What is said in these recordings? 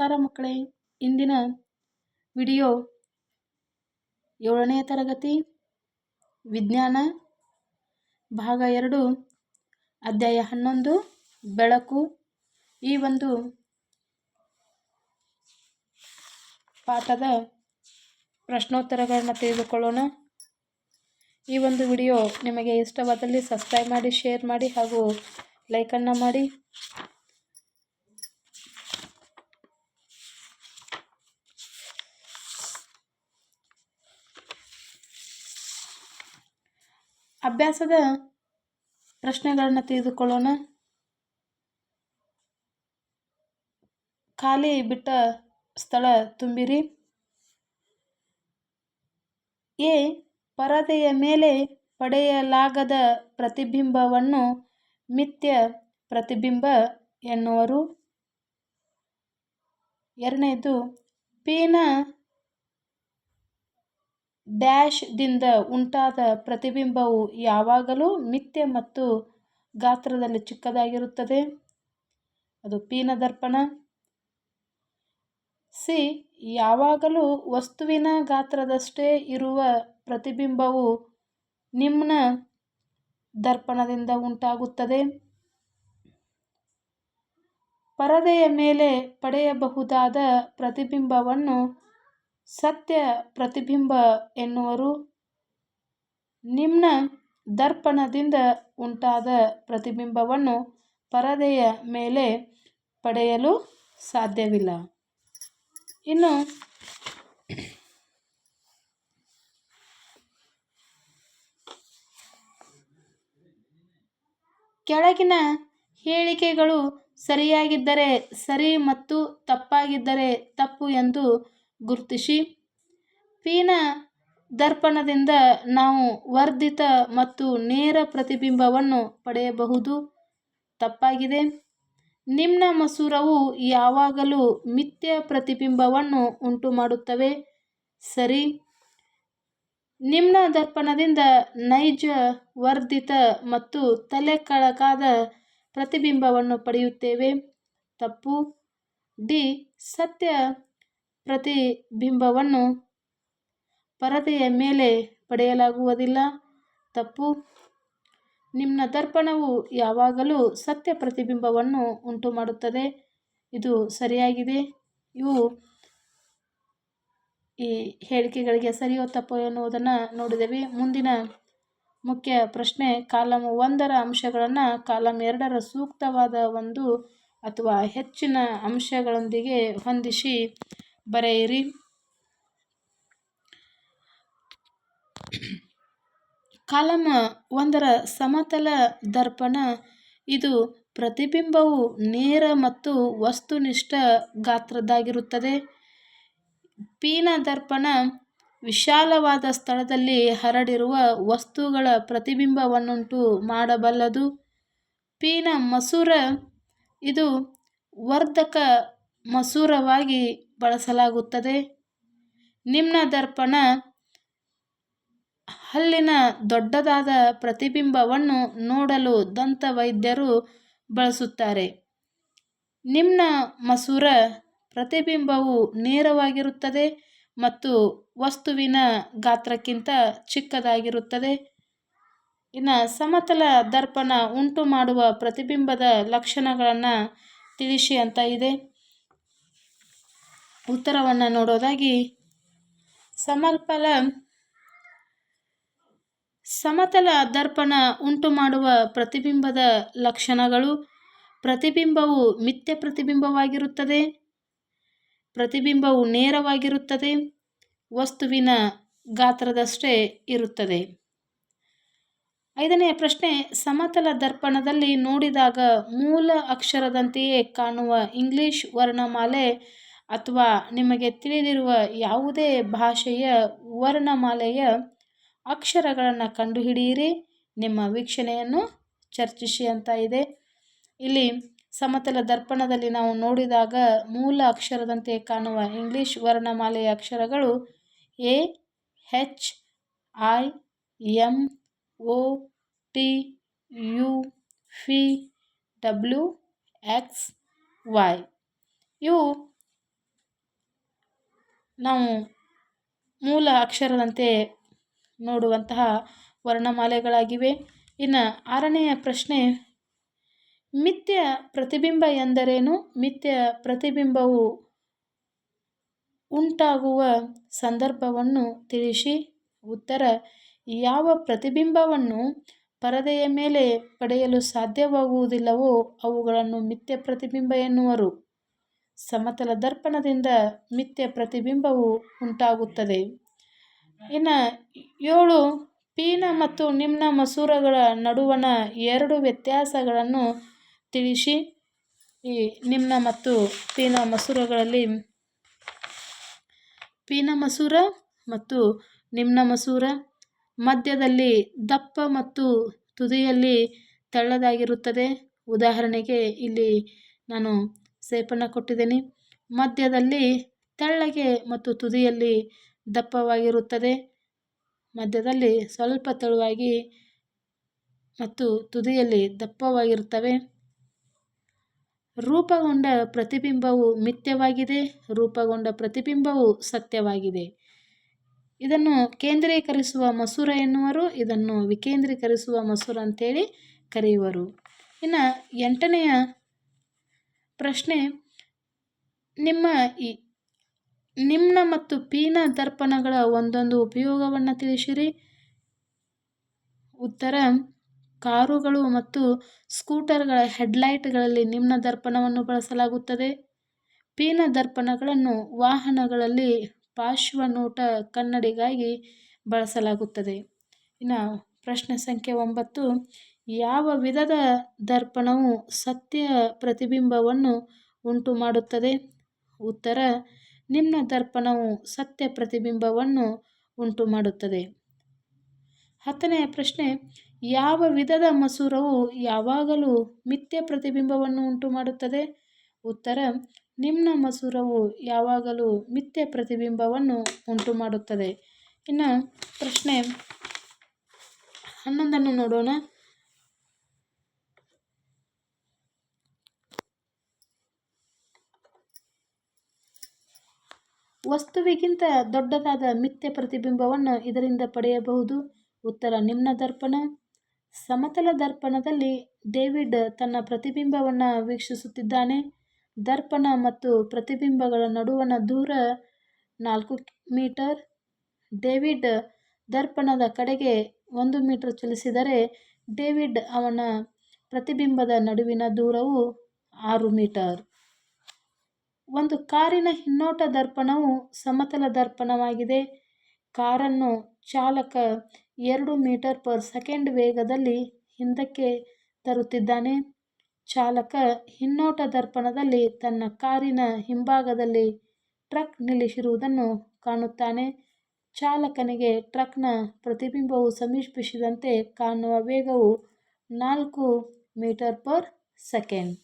ನಮಸ್ಕಾರ ಮಕ್ಕಳೇ. ಇಂದಿನ ವಿಡಿಯೋ ಏಳನೇ ತರಗತಿ ವಿಜ್ಞಾನ ಭಾಗ ಎರಡು, ಅಧ್ಯಾಯ ಹನ್ನೊಂದು, ಬೆಳಕು. ಈ ಒಂದು ಪಾಠದ ಪ್ರಶ್ನೋತ್ತರಗಳನ್ನು ತಿಳಿದುಕೊಳ್ಳೋಣ. ಈ ಒಂದು ವಿಡಿಯೋ ನಿಮಗೆ ಇಷ್ಟವಾದಲ್ಲಿ ಸಬ್ಸ್ಕ್ರೈಬ್ ಮಾಡಿ, ಶೇರ್ ಮಾಡಿ ಹಾಗೂ ಲೈಕನ್ನು ಮಾಡಿ. ಅಭ್ಯಾಸದ ಪ್ರಶ್ನೆಗಳನ್ನು ತಿಳಿದುಕೊಳ್ಳೋಣ ಖಾಲಿ ಬಿಟ್ಟ ಸ್ಥಳ ತುಂಬಿರಿ. ಎ. ಪರದೆಯ ಮೇಲೆ ಪಡೆಯಲಾಗದ ಪ್ರತಿಬಿಂಬವನ್ನು ಮಿಥ್ಯ ಪ್ರತಿಬಿಂಬ ಎನ್ನುವರು. ಎರಡನೇದು, ಪಿನ ಡ್ಯಾಶ್ದಿಂದ ಉಂಟಾದ ಪ್ರತಿಬಿಂಬವು ಯಾವಾಗಲೂ ಮಿಥ್ಯೆ ಮತ್ತು ಗಾತ್ರದಲ್ಲಿ ಚಿಕ್ಕದಾಗಿರುತ್ತದೆ. ಅದು ಪೀನ ದರ್ಪಣ ಸಿ. ಯಾವಾಗಲೂ ವಸ್ತುವಿನ ಗಾತ್ರದಷ್ಟೇ ಇರುವ ಪ್ರತಿಬಿಂಬವು ನಿಮ್ನ ದರ್ಪಣದಿಂದ ಉಂಟಾಗುತ್ತದೆ. ಪರದೆಯ ಮೇಲೆ ಪಡೆಯಬಹುದಾದ ಪ್ರತಿಬಿಂಬವನ್ನು ಸತ್ಯ ಪ್ರತಿಬಿಂಬ ಎನ್ನುವರು. ನಿಮ್ನ ದರ್ಪಣದಿಂದ ಉಂಟಾದ ಪ್ರತಿಬಿಂಬವನ್ನು ಪರದೆಯ ಮೇಲೆ ಪಡೆಯಲು ಸಾಧ್ಯವಿಲ್ಲ. ಇನ್ನು ಕೆಳಗಿನ ಹೇಳಿಕೆಗಳು ಸರಿಯಾಗಿದ್ದರೆ ಸರಿ ಮತ್ತು ತಪ್ಪಾಗಿದ್ದರೆ ತಪ್ಪು ಎಂದು ಗುರುತಿಸಿ. ಪೀನ ದರ್ಪಣದಿಂದ ನಾವು ವರ್ಧಿತ ಮತ್ತು ನೇರ ಪ್ರತಿಬಿಂಬವನ್ನು ಪಡೆಯಬಹುದು. ತಪ್ಪಾಗಿದೆ. ನಿಮ್ನ ಮಸೂರವು ಯಾವಾಗಲೂ ಮಿಥ್ಯ ಪ್ರತಿಬಿಂಬವನ್ನು ಉಂಟು ಮಾಡುತ್ತವೆ ಸರಿ. ನಿಮ್ನ ದರ್ಪಣದಿಂದ ನೈಜ, ವರ್ಧಿತ ಮತ್ತು ತಲೆ ಕಳಕಾದ ಪ್ರತಿಬಿಂಬವನ್ನು ಪಡೆಯುತ್ತೇವೆ. ತಪ್ಪು. ಡಿ. ಸತ್ಯ. ಪ್ರತಿಬಿಂಬವನ್ನು ಪರದೆಯ ಮೇಲೆ ಪಡೆಯಲಾಗುವುದಿಲ್ಲ. ತಪ್ಪು. ನಿಮ್ಮ ದರ್ಪಣವು ಯಾವಾಗಲೂ ಸತ್ಯ ಪ್ರತಿಬಿಂಬವನ್ನು ಉಂಟುಮಾಡುತ್ತದೆ. ಇದು ಸರಿಯಾಗಿದೆ. ಇವು ಈ ಹೇಳಿಕೆಗಳಿಗೆ ಸರಿಯೋ ತಪ್ಪೋ ಎನ್ನುವುದನ್ನು ನೋಡಿದ್ದೇವೆ. ಮುಂದಿನ ಮುಖ್ಯ ಪ್ರಶ್ನೆ ಕಾಲಮ್ ಒಂದರ ಅಂಶಗಳನ್ನು ಕಾಲಮ್ ಎರಡರ ಸೂಕ್ತವಾದ ಒಂದು ಅಥವಾ ಹೆಚ್ಚಿನ ಅಂಶಗಳೊಂದಿಗೆ ಹೊಂದಿಸಿ ಬರೆಯಿರಿ. ಕಾಲಮ ಒಂದರ ಸಮತಲ ದರ್ಪಣ. ಇದು ಪ್ರತಿಬಿಂಬವು ನೇರ ಮತ್ತು ವಸ್ತುನಿಷ್ಠ ಗಾತ್ರದ್ದಾಗಿರುತ್ತದೆ. ಪೀನ ದರ್ಪಣ ವಿಶಾಲವಾದ ಸ್ಥಳದಲ್ಲಿ ಹರಡಿರುವ ವಸ್ತುಗಳ ಪ್ರತಿಬಿಂಬವನ್ನುಂಟು ಮಾಡಬಲ್ಲದು. ಪೀನ ಮಸೂರ, ಇದು ವರ್ಧಕ ಮಸೂರವಾಗಿ ಬಳಸಲಾಗುತ್ತದೆ. ನಿಮ್ನ ದರ್ಪಣ ಹಲ್ಲಿನ ದೊಡ್ಡದಾದ ಪ್ರತಿಬಿಂಬವನ್ನು ನೋಡಲು ದಂತ ವೈದ್ಯರು ಬಳಸುತ್ತಾರೆ. ನಿಮ್ನ ಮಸೂರ ಪ್ರತಿಬಿಂಬವು ನೇರವಾಗಿರುತ್ತದೆ ಮತ್ತು ವಸ್ತುವಿನ ಗಾತ್ರಕ್ಕಿಂತ ಚಿಕ್ಕದಾಗಿರುತ್ತದೆ. ಇನ್ನು ಸಮತಲ ದರ್ಪಣ ಉಂಟು ಮಾಡುವ ಪ್ರತಿಬಿಂಬದ ಲಕ್ಷಣಗಳನ್ನು ತಿಳಿಸಿ ಅಂತ ಇದೆ. ಉತ್ತರವನ್ನು ನೋಡೋದಾಗಿ ಸಮಲ್ಪಲ ಸಮತಲ ದರ್ಪಣ ಉಂಟು ಮಾಡುವ ಪ್ರತಿಬಿಂಬದ ಲಕ್ಷಣಗಳು. ಪ್ರತಿಬಿಂಬವು ಮಿಥ್ಯ ಪ್ರತಿಬಿಂಬವಾಗಿರುತ್ತದೆ. ಪ್ರತಿಬಿಂಬವು ನೇರವಾಗಿರುತ್ತದೆ. ವಸ್ತುವಿನ ಗಾತ್ರದಷ್ಟೇ ಇರುತ್ತದೆ. ಐದನೆಯ ಪ್ರಶ್ನೆ, ಸಮತಲ ದರ್ಪಣದಲ್ಲಿ ನೋಡಿದಾಗ ಮೂಲ ಅಕ್ಷರದಂತೆಯೇ ಕಾಣುವ ಇಂಗ್ಲಿಷ್ ವರ್ಣಮಾಲೆ ಅಥವಾ ನಿಮಗೆ ತಿಳಿದಿರುವ ಯಾವುದೇ ಭಾಷೆಯ ವರ್ಣಮಾಲೆಯ ಅಕ್ಷರಗಳನ್ನು ಕಂಡುಹಿಡಿಯಿರಿ. ನಿಮ್ಮ ವೀಕ್ಷಣೆಯನ್ನು ಚರ್ಚಿಸಿ ಅಂತ ಇದೆ. ಇಲ್ಲಿ ಸಮತಲ ದರ್ಪಣದಲ್ಲಿ ನಾವು ನೋಡಿದಾಗ ಮೂಲ ಅಕ್ಷರದಂತೆ ಕಾಣುವ ಇಂಗ್ಲಿಷ್ ವರ್ಣಮಾಲೆಯ ಅಕ್ಷರಗಳು A, H, I, M O T, U, V, W, X, Y. ಇವು ನಾವು ಮೂಲ ಅಕ್ಷರದಂತೆ ನೋಡುವಂತಹ ವರ್ಣಮಾಲೆಗಳಾಗಿವೆ. ಇನ್ನು ಆರನೆಯ ಪ್ರಶ್ನೆ, ಮಿಥ್ಯ ಪ್ರತಿಬಿಂಬ ಎಂದರೇನು? ಮಿಥ್ಯ ಪ್ರತಿಬಿಂಬವು ಉಂಟಾಗುವ ಸಂದರ್ಭವನ್ನು ತಿಳಿಸಿ. ಉತ್ತರ, ಯಾವ ಪ್ರತಿಬಿಂಬವನ್ನು ಪರದೆಯ ಮೇಲೆ ಪಡೆಯಲು ಸಾಧ್ಯವಾಗುವುದಿಲ್ಲವೋ ಅವುಗಳನ್ನು ಮಿಥ್ಯ ಪ್ರತಿಬಿಂಬ ಎನ್ನುವರು. ಸಮತಲ ದರ್ಪಣದಿಂದ ಮಿಥ್ಯ ಪ್ರತಿಬಿಂಬವು ಉಂಟಾಗುತ್ತದೆ. ಇನ್ನು ಏಳು ಪೀನ ಮತ್ತು ನಿಮ್ನ ಮಸೂರಗಳ ನಡುವಣ ಎರಡು ವ್ಯತ್ಯಾಸಗಳನ್ನು ತಿಳಿಸಿ. ಈ ನಿಮ್ನ ಮತ್ತು ಪೀನ ಮಸೂರಗಳಲ್ಲಿ ಪೀನ ಮಸೂರ ಮತ್ತು ನಿಮ್ನ ಮಸೂರ, ಮಧ್ಯದಲ್ಲಿ ದಪ್ಪ ಮತ್ತು ತುದಿಯಲ್ಲಿ ತೆಳ್ಳದಾಗಿರುತ್ತದೆ. ಉದಾಹರಣೆಗೆ ಇಲ್ಲಿ ನಾನು ಸೇಪನ್ನು ಕೊಟ್ಟಿದ್ದೀನಿ. ಮಧ್ಯದಲ್ಲಿ ತೆಳ್ಳಗೆ ಮತ್ತು ತುದಿಯಲ್ಲಿ ದಪ್ಪವಾಗಿರುತ್ತದೆ. ಮಧ್ಯದಲ್ಲಿ ಸ್ವಲ್ಪ ತೆಳುವಾಗಿ ಮತ್ತು ತುದಿಯಲ್ಲಿ ದಪ್ಪವಾಗಿರುತ್ತವೆ. ರೂಪಗೊಂಡ ಪ್ರತಿಬಿಂಬವು ಮಿಥ್ಯವಾಗಿದೆ. ರೂಪಗೊಂಡ ಪ್ರತಿಬಿಂಬವು ಸತ್ಯವಾಗಿದೆ. ಇದನ್ನು ಕೇಂದ್ರೀಕರಿಸುವ ಮಸೂರ ಎನ್ನುವರು. ಇದನ್ನು ವಿಕೇಂದ್ರೀಕರಿಸುವ ಮಸೂರ ಅಂತೇಳಿ ಕರೆಯುವರು. ಇನ್ನು ಎಂಟನೆಯ ಪ್ರಶ್ನೆ, ನಿಮ್ಮ ಈ ನಿಮ್ಮ ಮತ್ತು ಪೀನ ದರ್ಪಣಗಳ ಒಂದೊಂದು ಉಪಯೋಗವನ್ನು ತಿಳಿಸಿರಿ. ಉತ್ತರ, ಕಾರುಗಳು ಮತ್ತು ಸ್ಕೂಟರ್ಗಳ ಹೆಡ್ಲೈಟ್ಗಳಲ್ಲಿ ನಿಮ್ನ ದರ್ಪಣವನ್ನು ಬಳಸಲಾಗುತ್ತದೆ. ಪೀನ ದರ್ಪಣಗಳನ್ನು ವಾಹನಗಳಲ್ಲಿ ಪಾರ್ಶ್ವನೋಟ ಕನ್ನಡಿಗಾಗಿ ಬಳಸಲಾಗುತ್ತದೆ. ಇನ್ನು ಪ್ರಶ್ನೆ ಸಂಖ್ಯೆ ಒಂಬತ್ತು ಯಾವ ವಿಧದ ದರ್ಪಣವು ಸತ್ಯ ಪ್ರತಿಬಿಂಬವನ್ನು ಉಂಟು ಮಾಡುತ್ತದೆ ಉತ್ತರ ನಿಮ್ಮ ದರ್ಪಣವು ಸತ್ಯ ಪ್ರತಿಬಿಂಬವನ್ನು ಉಂಟು ಮಾಡುತ್ತದೆ ಹತ್ತನೆಯ ಪ್ರಶ್ನೆ, ಯಾವ ವಿಧದ ಮಸೂರವು ಯಾವಾಗಲೂ ಮಿಥ್ಯ ಪ್ರತಿಬಿಂಬವನ್ನು ಉಂಟು ಮಾಡುತ್ತದೆ ಉತ್ತರ ನಿಮ್ಮ ಮಸೂರವು ಯಾವಾಗಲೂ ಮಿಥ್ಯ ಪ್ರತಿಬಿಂಬವನ್ನು ಉಂಟು ಮಾಡುತ್ತದೆ ಇನ್ನು ಪ್ರಶ್ನೆ ಹನ್ನೊಂದನ್ನು ನೋಡೋಣ. ವಸ್ತುವಿಗಿಂತ ದೊಡ್ಡದಾದ ಮಿಥ್ಯ ಪ್ರತಿಬಿಂಬವನ್ನು ಇದರಿಂದ ಪಡೆಯಬಹುದು. ಉತ್ತರ, ನಿಮ್ನ ದರ್ಪಣ. ಸಮತಲ ದರ್ಪಣದಲ್ಲಿ ಡೇವಿಡ್ ತನ್ನ ಪ್ರತಿಬಿಂಬವನ್ನು ವೀಕ್ಷಿಸುತ್ತಿದ್ದಾನೆ. ದರ್ಪಣ ಮತ್ತು ಪ್ರತಿಬಿಂಬಗಳ ನಡುವಣ ದೂರ ನಾಲ್ಕು ಮೀಟರ್. ಡೇವಿಡ್ ದರ್ಪಣದ ಕಡೆಗೆ ಒಂದು ಮೀಟರ್ ಚಲಿಸಿದರೆ ಡೇವಿಡ್ ಅವನ ಪ್ರತಿಬಿಂಬದ ನಡುವಿನ ದೂರವು ಆರು ಮೀಟರ್. ಒಂದು ಕಾರಿನ ಹಿನ್ನೋಟ ದರ್ಪಣವು ಸಮತಲ ದರ್ಪಣವಾಗಿದೆ. ಕಾರನ್ನು ಚಾಲಕ ಎರಡು ಮೀಟರ್ ಪರ್ ಸೆಕೆಂಡ್ ವೇಗದಲ್ಲಿ ಹಿಂದಕ್ಕೆ ತರುತ್ತಿದ್ದಾನೆ. ಚಾಲಕ ಹಿನ್ನೋಟ ದರ್ಪಣದಲ್ಲಿ ತನ್ನ ಕಾರಿನ ಹಿಂಭಾಗದಲ್ಲಿ ಟ್ರಕ್ ನಿಲ್ಲಿಸಿರುವುದನ್ನು ಕಾಣುತ್ತಾನೆ. ಚಾಲಕನಿಗೆ ಟ್ರಕ್ನ ಪ್ರತಿಬಿಂಬವು ಸಮೀಪಿಸಿದಂತೆ ಕಾಣುವ ವೇಗವು ನಾಲ್ಕು ಮೀಟರ್ ಪರ್ ಸೆಕೆಂಡ್.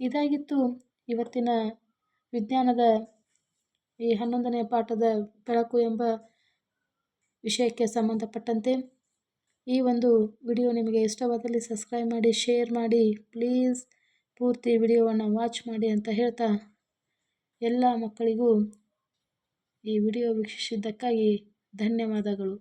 ಇದಾಗಿತ್ತು ಇವತ್ತಿನ ವಿಜ್ಞಾನದ ಈ ಹನ್ನೊಂದನೇ ಪಾಠದ ಬೆಳಕು ಎಂಬ ವಿಷಯಕ್ಕೆ ಸಂಬಂಧಪಟ್ಟಂತೆ ಈ ಒಂದು ವಿಡಿಯೋ ನಿಮಗೆ ಇಷ್ಟವಾದಲ್ಲಿ ಸಬ್ಸ್ಕ್ರೈಬ್ ಮಾಡಿ, ಶೇರ್ ಮಾಡಿ, ಪ್ಲೀಸ್ ಪೂರ್ತಿ ವಿಡಿಯೋವನ್ನು ವಾಚ್ ಮಾಡಿ ಅಂತ ಹೇಳ್ತಾ ಎಲ್ಲ ಮಕ್ಕಳಿಗೂ ಈ ವಿಡಿಯೋ ವೀಕ್ಷಿಸಿದ್ದಕ್ಕಾಗಿ ಧನ್ಯವಾದಗಳು.